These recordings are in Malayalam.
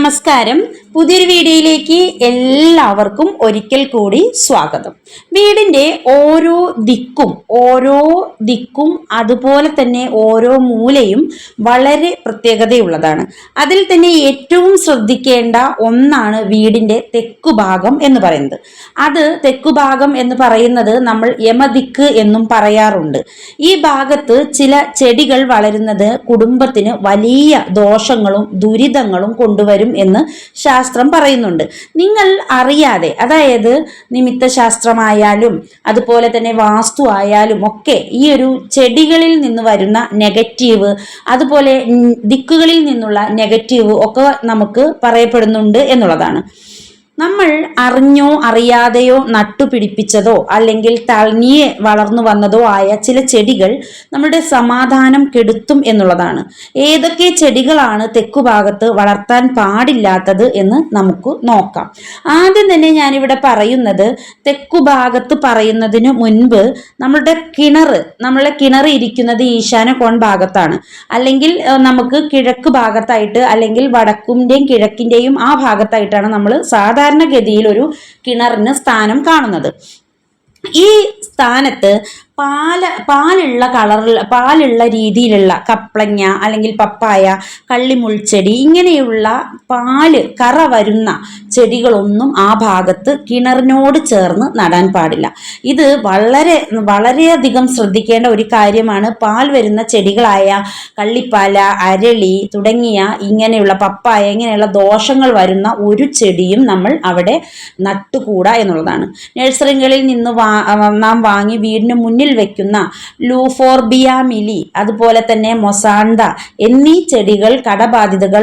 നമസ്കാരം. പുതിയൊരു വീഡിയോയിലേക്ക് എല്ലാവർക്കും ഒരിക്കൽ കൂടി സ്വാഗതം. വീടിന്റെ ഓരോ ദിക്കും ഓരോ ദിക്കും അതുപോലെ തന്നെ ഓരോ മൂലയും വളരെ പ്രത്യേകതയുള്ളതാണ്. അതിൽ തന്നെ ഏറ്റവും ശ്രദ്ധിക്കേണ്ട ഒന്നാണ് വീടിന്റെ തെക്കുഭാഗം എന്ന് പറയുന്നത്. അത് തെക്കുഭാഗം എന്ന് പറയുന്നത് നമ്മൾ യമദിക്ക് എന്നും പറയാറുണ്ട്. ഈ ഭാഗത്ത് ചില ചെടികൾ വളരുന്നത് കുടുംബത്തിന് വലിയ ദോഷങ്ങളും ദുരിതങ്ങളും കൊണ്ടുവരും എന്ന് പറയുന്നുണ്ട്. നിങ്ങൾ അറിയാതെ അതായത് നിമിത്ത ശാസ്ത്രമായാലും അതുപോലെ തന്നെ വാസ്തു ആയാലും ഒക്കെ ഈ ഒരു ചെടികളിൽ നിന്ന് വരുന്ന നെഗറ്റീവ് അതുപോലെ ദിക്കുകളിൽ നിന്നുള്ള നെഗറ്റീവ് ഒക്കെ നമുക്ക് പറയപ്പെടുന്നുണ്ട് എന്നുള്ളതാണ്. നമ്മൾ അറിഞ്ഞോ അറിയാതെയോ നട്ടുപിടിപ്പിച്ചതോ അല്ലെങ്കിൽ തളിയെ വളർന്നു വന്നതോ ആയ ചില ചെടികൾ നമ്മുടെ സമാധാനം കെടുത്തും എന്നുള്ളതാണ്. ഏതൊക്കെ ചെടികളാണ് തെക്കുഭാഗത്ത് വളർത്താൻ പാടില്ലാത്തത് എന്ന് നമുക്ക് നോക്കാം. ആദ്യം തന്നെ ഞാനിവിടെ പറയുന്നത് തെക്കുഭാഗത്ത് പറയുന്നതിന് മുൻപ് നമ്മളുടെ കിണർ നമ്മളെ കിണർ ഇരിക്കുന്നത് ഈശാന കോൺ ഭാഗത്താണ്. അല്ലെങ്കിൽ നമുക്ക് കിഴക്ക് ഭാഗത്തായിട്ട് അല്ലെങ്കിൽ വടക്കിന്റെയും കിഴക്കിന്റെയും ആ ഭാഗത്തായിട്ടാണ് നമ്മൾ സാധാരണഗതിയിൽ ഒരു കിണറിന് സ്ഥാനം കാണുന്നത്. ഈ സ്ഥാനത്ത് പാല പാലുള്ള കളറിൽ പാലുള്ള രീതിയിലുള്ള കപ്ലങ്ങ അല്ലെങ്കിൽ പപ്പായ കള്ളിമുൾച്ചെടി ഇങ്ങനെയുള്ള പാൽ കറ വരുന്ന ചെടികളൊന്നും ആ ഭാഗത്ത് കിണറിനോട് ചേർന്ന് നടാൻ പാടില്ല. ഇത് വളരെ വളരെയധികം ശ്രദ്ധിക്കേണ്ട ഒരു കാര്യമാണ്. പാൽ വരുന്ന ചെടികളായ കള്ളിപ്പാല അരളി തുടങ്ങിയ ഇങ്ങനെയുള്ള പപ്പായ ഇങ്ങനെയുള്ള ദോഷങ്ങൾ വരുന്ന ഒരു ചെടിയും നമ്മൾ അവിടെ നട്ടുകൂടാ എന്നുള്ളതാണ്. നഴ്സറികളിൽ നിന്ന് നാം വാങ്ങി വീടിന് മുന്നിൽ വെക്കുന്ന ലൂഫോർബിയ മിലി അതുപോലെ തന്നെ മൊസാണ്ട എന്നീ ചെടികൾ കടബാധിതകൾ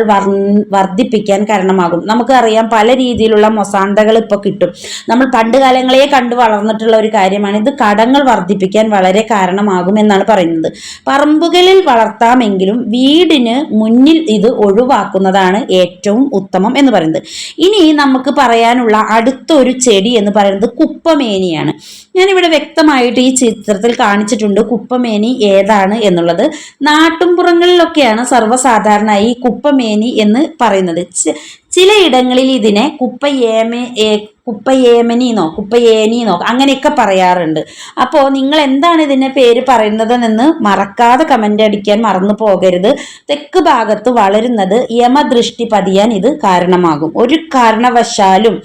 വർദ്ധിപ്പിക്കാൻ കാരണമാകും. നമുക്കറിയാം പല രീതിയിലുള്ള മൊസാണ്ടകൾ ഇപ്പോൾ കിട്ടും. നമ്മൾ പണ്ട് കാലങ്ങളെ കണ്ടു വളർന്നിട്ടുള്ള ഒരു കാര്യമാണ് ഇത് കടങ്ങൾ വർദ്ധിപ്പിക്കാൻ വളരെ കാരണമാകും എന്നാണ് പറയുന്നത്. പറമ്പുകളിൽ വളർത്താമെങ്കിലും വീടിന് മുന്നിൽ ഇത് ഒഴിവാക്കുന്നതാണ് ഏറ്റവും ഉത്തമം എന്ന് പറയുന്നത്. ഇനി നമുക്ക് പറയാനുള്ള അടുത്തൊരു ചെടി എന്ന് പറയുന്നത് കുപ്പമേനിയാണ്. ഞാനിവിടെ വ്യക്തമായിട്ട് ഈ ചിത്രത്തിൽ കാണിച്ചിട്ടുണ്ട് കുപ്പമേനി ഏതാണ് എന്നുള്ളത്. നാട്ടുംപുറങ്ങളിലൊക്കെയാണ് സർവസാധാരണമായി കുപ്പമേനി എന്ന് പറയുന്നത്. ചിലയിടങ്ങളിൽ ഇതിനെ കുപ്പയേമേ കുപ്പയേമനിന്നോ കുപ്പയേനീന്നോ അങ്ങനെയൊക്കെ പറയാറുണ്ട്. അപ്പോൾ നിങ്ങൾ എന്താണ് ഇതിന്റെ പേര് പറയുന്നതെന്ന് മറക്കാതെ കമന്റ് അടിക്കാൻ മറന്നു പോകരുത്. തെക്ക് ഭാഗത്ത് വളരുന്നത് യമദൃഷ്ടി പതിയാൻ ഇത് കാരണമാകും. ഒരു കാരണവശാലും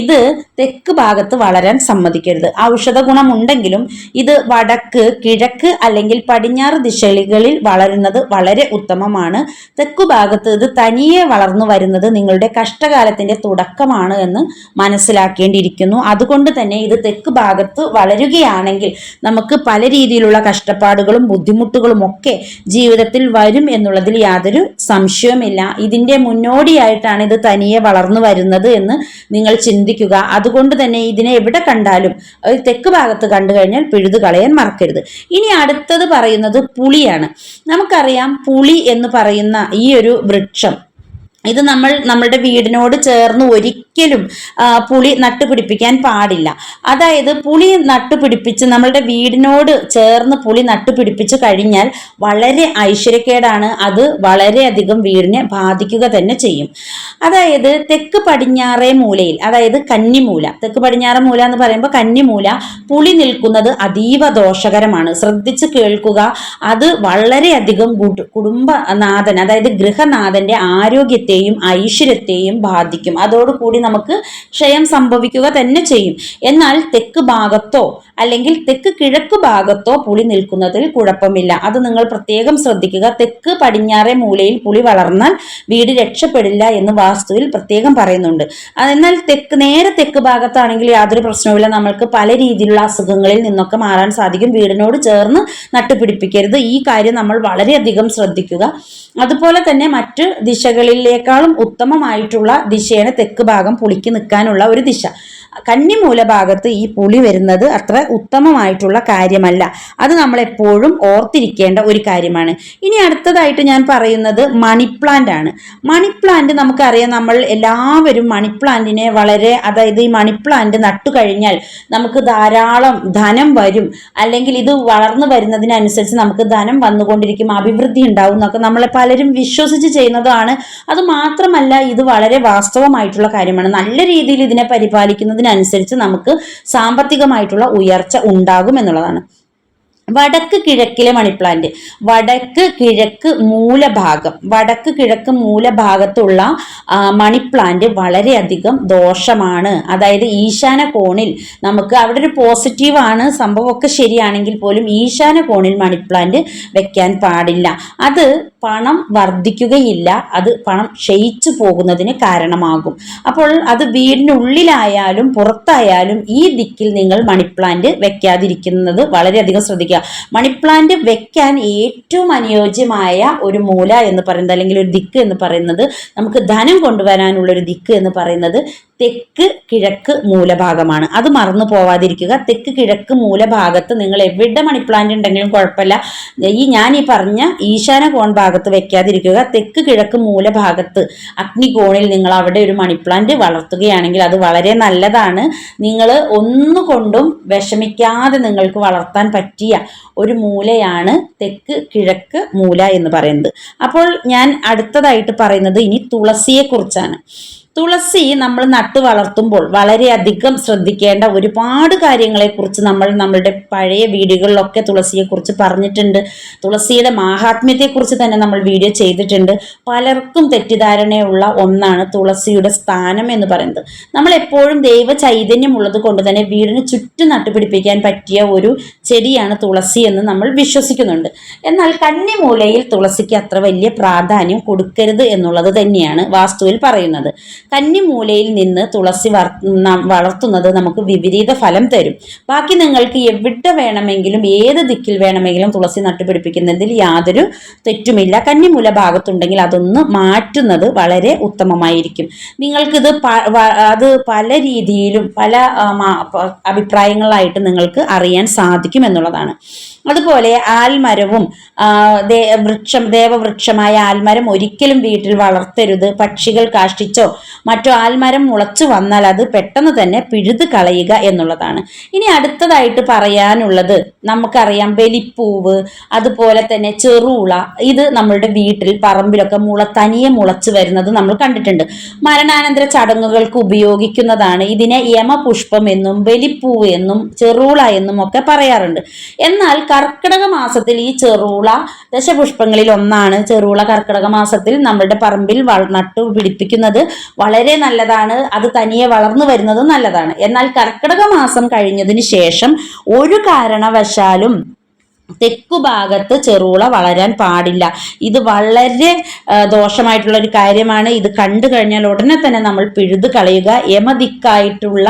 ഇത് തെക്ക് ഭാഗത്ത് വളരാൻ സമ്മതിക്കരുത്. ഔഷധ ഗുണമുണ്ടെങ്കിലും ഇത് വടക്ക് കിഴക്ക് അല്ലെങ്കിൽ പടിഞ്ഞാറ് ദിശകളിൽ വളരുന്നത് വളരെ ഉത്തമമാണ്. തെക്കു ഭാഗത്ത് ഇത് തനിയെ വളർന്നു വരുന്നത് നിങ്ങളുടെ കഷ്ടകാലത്തിന്റെ തുടക്കമാണ് എന്ന് മനസ്സിലാക്കേണ്ടിയിരിക്കുന്നു. അതുകൊണ്ട് തന്നെ ഇത് തെക്ക് ഭാഗത്ത് വളരുകയാണെങ്കിൽ നമുക്ക് പല രീതിയിലുള്ള കഷ്ടപ്പാടുകളും ബുദ്ധിമുട്ടുകളും ഒക്കെ ജീവിതത്തിൽ വരും എന്നുള്ളതിൽ യാതൊരു സംശയവുമില്ല. ഇതിന്റെ മുന്നോടിയായിട്ടാണ് ഇത് തനിയെ വളർന്നു വരുന്നത് എന്ന് നിങ്ങൾ ചിന്തിക്കുക. അതുകൊണ്ട് തന്നെ ഇതിനെ എവിടെ കണ്ടാലും തെക്ക് ഭാഗത്ത് കണ്ടു കഴിഞ്ഞാൽ പിഴുതു കളയാൻ മറക്കരുത്. ഇനി അടുത്തത് പറയുന്നത് പുളിയാണ്. നമുക്കറിയാം പുളി എന്ന് പറയുന്ന ഈ ഒരു വൃക്ഷം ഇത് നമ്മൾ നമ്മുടെ വീടിനോട് ചേർന്ന് ഒരിക്കലും പുളി നട്ടുപിടിപ്പിക്കാൻ പാടില്ല. അതായത് പുളി നട്ടുപിടിപ്പിച്ച് നമ്മളുടെ വീടിനോട് ചേർന്ന് പുളി നട്ടുപിടിപ്പിച്ച് കഴിഞ്ഞാൽ വളരെ ഐശ്വര്യക്കേടാണ്. അത് വളരെയധികം വീടിനെ ബാധിക്കുക തന്നെ ചെയ്യും. അതായത് തെക്ക് പടിഞ്ഞാറേ മൂലയിൽ അതായത് കന്നിമൂല. തെക്ക് പടിഞ്ഞാറേ മൂല എന്ന് പറയുമ്പോൾ കന്നിമൂല പുളി നിൽക്കുന്നത് അതീവ ദോഷകരമാണ്. ശ്രദ്ധിച്ച് കേൾക്കുക അത് വളരെയധികം കുടു- കുടുംബനാഥൻ അതായത് ഗൃഹനാഥന്റെ ആരോഗ്യത്തെയും ഐശ്വര്യത്തെയും ബാധിക്കും. അതോടുകൂടി നമുക്ക് ക്ഷയം സംഭവിക്കുക തന്നെ ചെയ്യും. എന്നാൽ തെക്ക് ഭാഗത്തോ അല്ലെങ്കിൽ തെക്ക് കിഴക്ക് ഭാഗത്തോ പുളി നിൽക്കുന്നതിൽ കുഴപ്പമില്ല. അത് നിങ്ങൾ പ്രത്യേകം ശ്രദ്ധിക്കുക. തെക്ക് പടിഞ്ഞാറേ മൂലയിൽ പുളി വളർന്നാൽ വീട് രക്ഷപ്പെടില്ല എന്ന് വാസ്തുവിൽ പ്രത്യേകം പറയുന്നുണ്ട്. എന്നാൽ തെക്ക് നേരെ തെക്ക് ഭാഗത്താണെങ്കിൽ യാതൊരു പ്രശ്നവുമില്ല. നമ്മൾക്ക് പല രീതിയിലുള്ള അസുഖങ്ങളിൽ നിന്നൊക്കെ മാറാൻ സാധിക്കും. വീടിനോട് ചേർന്ന് നട്ടുപിടിപ്പിക്കരുത്. ഈ കാര്യം നമ്മൾ വളരെയധികം ശ്രദ്ധിക്കുക. അതുപോലെ തന്നെ മറ്റ് ദിശകളിലേക്കാളും ഉത്തമമായിട്ടുള്ള ദിശയാണ് തെക്ക് ഭാഗം പുളിക്ക് നിൽക്കാനുള്ള ഒരു ദിശ. കന്നിമൂല ഭാഗത്ത് ഈ പുളി വരുന്നത് അത്ര ഉത്തമമായിട്ടുള്ള കാര്യമല്ല. അത് നമ്മൾ എപ്പോഴും ഓർത്തിരിക്കേണ്ട ഒരു കാര്യമാണ്. ഇനി അടുത്തതായിട്ട് ഞാൻ പറയുന്നത് മണിപ്ലാന്റ് ആണ്. മണിപ്ലാന്റ് നമുക്കറിയാം നമ്മൾ എല്ലാവരും മണിപ്ലാന്റിനെ വളരെ അതായത് ഈ മണിപ്ലാന്റ് നട്ടു കഴിഞ്ഞാൽ നമുക്ക് ധാരാളം ധനം വരും. അല്ലെങ്കിൽ ഇത് വളർന്നു വരുന്നതിനനുസരിച്ച് നമുക്ക് ധനം വന്നുകൊണ്ടിരിക്കും അഭിവൃദ്ധി ഉണ്ടാവും എന്നൊക്കെ നമ്മളെ പലരും വിശ്വസിച്ച് ചെയ്യുന്നതാണ്. അത് മാത്രമല്ല ഇത് വളരെ വാസ്തവമായിട്ടുള്ള കാര്യമാണ്. നല്ല രീതിയിൽ ഇതിനെ പരിപാലിക്കുന്നതിനനുസരിച്ച് നമുക്ക് സാമ്പത്തികമായിട്ടുള്ള ഉയർച്ച ഉണ്ടാകും എന്നുള്ളതാണ്. വടക്ക് കിഴക്കിലെ മണിപ്ലാന്റ്. വടക്ക് കിഴക്ക് മൂലഭാഗം. വടക്ക് കിഴക്ക് മൂലഭാഗത്തുള്ള മണിപ്ലാന്റ് വളരെയധികം ദോഷമാണ്. അതായത് ഈശാന കോണിൽ നമുക്ക് അവിടെ ഒരു പോസിറ്റീവാണ് സംഭവമൊക്കെ ശരിയാണെങ്കിൽ പോലും ഈശാന കോണിൽ മണിപ്ലാന്റ് വെക്കാൻ പാടില്ല. അത് പണം വർദ്ധിക്കുകയില്ല അത് പണം ക്ഷയിച്ചു പോകുന്നതിന് കാരണമാകും. അപ്പോൾ അത് വീടിനുള്ളിലായാലും പുറത്തായാലും ഈ ദിക്കിൽ നിങ്ങൾ മണിപ്ലാന്റ് വെക്കാതിരിക്കുന്നത് വളരെയധികം ശ്രദ്ധിക്കുക മണിപ്ലാന്റ് വെക്കാൻ ഏറ്റവും അനുയോജ്യമായ ഒരു മൂല എന്ന് പറയുന്നത് അല്ലെങ്കിൽ ഒരു ദിക്ക് എന്ന് പറയുന്നത് നമുക്ക് ധനം കൊണ്ടുവരാനുള്ള ഒരു ദിക്ക് എന്ന് പറയുന്നത് തെക്ക് കിഴക്ക് മൂലഭാഗമാണ്. അത് മറന്നു പോവാതിരിക്കുക. തെക്ക് കിഴക്ക് മൂലഭാഗത്ത് നിങ്ങൾ എവിടെ മണിപ്ലാന്റ് ഉണ്ടെങ്കിലും കുഴപ്പമില്ല. ഈ ഞാൻ ഈ പറഞ്ഞ ഈശാന കോൺ ഭാഗത്ത് വെക്കാതിരിക്കുക. തെക്ക് കിഴക്ക് മൂലഭാഗത്ത് അഗ്നികോണിൽ നിങ്ങൾ അവിടെ ഒരു മണിപ്ലാന്റ് വളർത്തുകയാണെങ്കിൽ അത് വളരെ നല്ലതാണ്. നിങ്ങൾ ഒന്നുകൊണ്ടും വിഷമിക്കാതെ നിങ്ങൾക്ക് വളർത്താൻ പറ്റിയ ഒരു മൂലയാണ് തെക്ക് കിഴക്ക് മൂല എന്ന് പറയുന്നത്. അപ്പോൾ ഞാൻ അടുത്തതായിട്ട് പറയുന്നത് ഇനി തുളസിയെ കുറിച്ചാണ് തുളസി നമ്മൾ നട്ടു വളർത്തുമ്പോൾ വളരെയധികം ശ്രദ്ധിക്കേണ്ട ഒരുപാട് കാര്യങ്ങളെക്കുറിച്ച് നമ്മൾ നമ്മളുടെ പഴയ വീഡിയോകളിലൊക്കെ തുളസിയെക്കുറിച്ച് പറഞ്ഞിട്ടുണ്ട്. തുളസിയുടെ മാഹാത്മ്യത്തെക്കുറിച്ച് തന്നെ നമ്മൾ വീഡിയോ ചെയ്തിട്ടുണ്ട്. പലർക്കും തെറ്റിദ്ധാരണയുള്ള ഒന്നാണ് തുളസിയുടെ സ്ഥാനം എന്ന് പറയുന്നത്. നമ്മൾ എപ്പോഴും ദൈവ ചൈതന്യം ഉള്ളത് കൊണ്ട് തന്നെ വീടിന് ചുറ്റും നട്ടുപിടിപ്പിക്കാൻ പറ്റിയ ഒരു ചെടിയാണ് തുളസി എന്ന് നമ്മൾ വിശ്വസിക്കുന്നുണ്ട്. എന്നാൽ കന്നിമൂലയിൽ തുളസിക്ക് അത്ര വലിയ പ്രാധാന്യം കൊടുക്കരുത് എന്നുള്ളത് തന്നെയാണ് വാസ്തുവിൽ പറയുന്നത്. കന്നിമൂലയിൽ നിന്ന് തുളസി വളർത്തുന്നത് നമുക്ക് വിപരീത ഫലം തരും. ബാക്കി നിങ്ങൾക്ക് എവിടെ വേണമെങ്കിലും ഏത് ദിക്കിൽ വേണമെങ്കിലും തുളസി നട്ടുപിടിപ്പിക്കുന്നതിൽ യാതൊരു തെറ്റുമില്ല. കന്നിമൂല ഭാഗത്തുണ്ടെങ്കിൽ അതൊന്ന് മാറ്റുന്നത് വളരെ ഉത്തമമായിരിക്കും. നിങ്ങൾക്കിത് അത് പല രീതിയിലും പല അഭിപ്രായങ്ങളായിട്ട് നിങ്ങൾക്ക് അറിയാൻ സാധിക്കും എന്നുള്ളതാണ്. അതുപോലെ ആൽമരവും വൃക്ഷം ദേവവൃക്ഷമായ ആൽമരം ഒരിക്കലും വീട്ടിൽ വളർത്തരുത്. പക്ഷികൾ കാഷ്ടിച്ചോ മറ്റോ ആൽമരം മുളച്ചു വന്നാൽ അത് പെട്ടെന്ന് തന്നെ പിഴുത് കളയുക എന്നുള്ളതാണ്. ഇനി അടുത്തതായിട്ട് പറയാനുള്ളത് നമുക്കറിയാം ബലിപ്പൂവ് അതുപോലെ തന്നെ ചെറുള ഇത് നമ്മളുടെ വീട്ടിൽ പറമ്പിലൊക്കെ മുള തനിയെ മുളച്ചു വരുന്നത് നമ്മൾ കണ്ടിട്ടുണ്ട്. മരണാനന്തര ചടങ്ങുകൾക്ക് ഉപയോഗിക്കുന്നതാണ് ഇതിനെ യമപുഷ്പം എന്നും ബലിപ്പൂവ് എന്നും ചെറുള എന്നും ഒക്കെ പറയാറുണ്ട്. എന്നാൽ കർക്കിടക മാസത്തിൽ ഈ ചെറുള ദശപുഷ്പങ്ങളിൽ ഒന്നാണ്. ചെറുള കർക്കിടക മാസത്തിൽ നമ്മളുടെ പറമ്പിൽ നട്ടു പിടിപ്പിക്കുന്നത് വളരെ നല്ലതാണ്. അത് തനിയെ വളർന്നു വരുന്നതും നല്ലതാണ്. എന്നാൽ കർക്കിടക മാസം കഴിഞ്ഞതിന് ശേഷം ഒരു കാരണവശാലും തെക്കു ഭാഗത്ത് ചെറുള വളരാൻ പാടില്ല. ഇത് വളരെ ദോഷമായിട്ടുള്ള ഒരു കാര്യമാണ്. ഇത് കണ്ടു കഴിഞ്ഞാൽ ഉടനെ തന്നെ നമ്മൾ പിഴുതു കളയുക. യമദിക്കായിട്ടുള്ള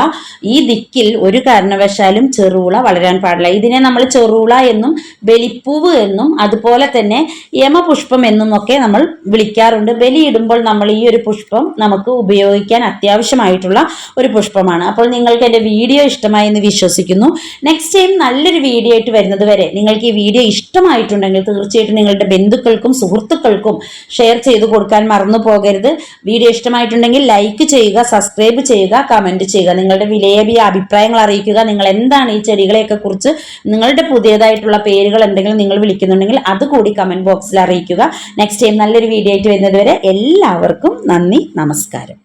ഈ ദിക്കിൽ ഒരു കാരണവശാലും ചെറുള വളരാൻ പാടില്ല. ഇതിനെ നമ്മൾ ചെറുള എന്നും ബലിപ്പൂവ് എന്നും അതുപോലെ തന്നെ യമപുഷ്പം എന്നും ഒക്കെ നമ്മൾ വിളിക്കാറുണ്ട്. ബലിയിടുമ്പോൾ നമ്മൾ ഈ ഒരു പുഷ്പം നമുക്ക് ഉപയോഗിക്കാൻ അത്യാവശ്യമായിട്ടുള്ള ഒരു പുഷ്പമാണ്. അപ്പോൾ നിങ്ങൾക്ക് എന്റെ വീഡിയോ ഇഷ്ടമായി എന്ന് വിശ്വസിക്കുന്നു. നെക്സ്റ്റ് ടൈം നല്ലൊരു വീഡിയോ ആയിട്ട് വരുന്നത് വരെ നിങ്ങൾക്ക് വീഡിയോ ഇഷ്ടമായിട്ടുണ്ടെങ്കിൽ തീർച്ചയായിട്ടും നിങ്ങളുടെ ബന്ധുക്കൾക്കും സുഹൃത്തുക്കൾക്കും ഷെയർ ചെയ്ത് കൊടുക്കാൻ മറന്നു പോകരുത്. വീഡിയോ ഇഷ്ടമായിട്ടുണ്ടെങ്കിൽ ലൈക്ക് ചെയ്യുക സബ്സ്ക്രൈബ് ചെയ്യുക കമന്റ് ചെയ്യുക. നിങ്ങളുടെ വിലയേറിയ അഭിപ്രായങ്ങൾ അറിയിക്കുക. നിങ്ങൾ എന്താണ് ഈ ചെടികളെയൊക്കെ കുറിച്ച് നിങ്ങളുടെ പുതിയതായിട്ടുള്ള പേരുകൾ എന്തെങ്കിലും നിങ്ങൾ വിളിക്കുന്നുണ്ടെങ്കിൽ അതുകൂടി കമന്റ് ബോക്സിൽ അറിയിക്കുക. നെക്സ്റ്റ് ടൈം നല്ലൊരു വീഡിയോ ആയിട്ട് വരുന്നതുവരെ എല്ലാവർക്കും നന്ദി നമസ്കാരം.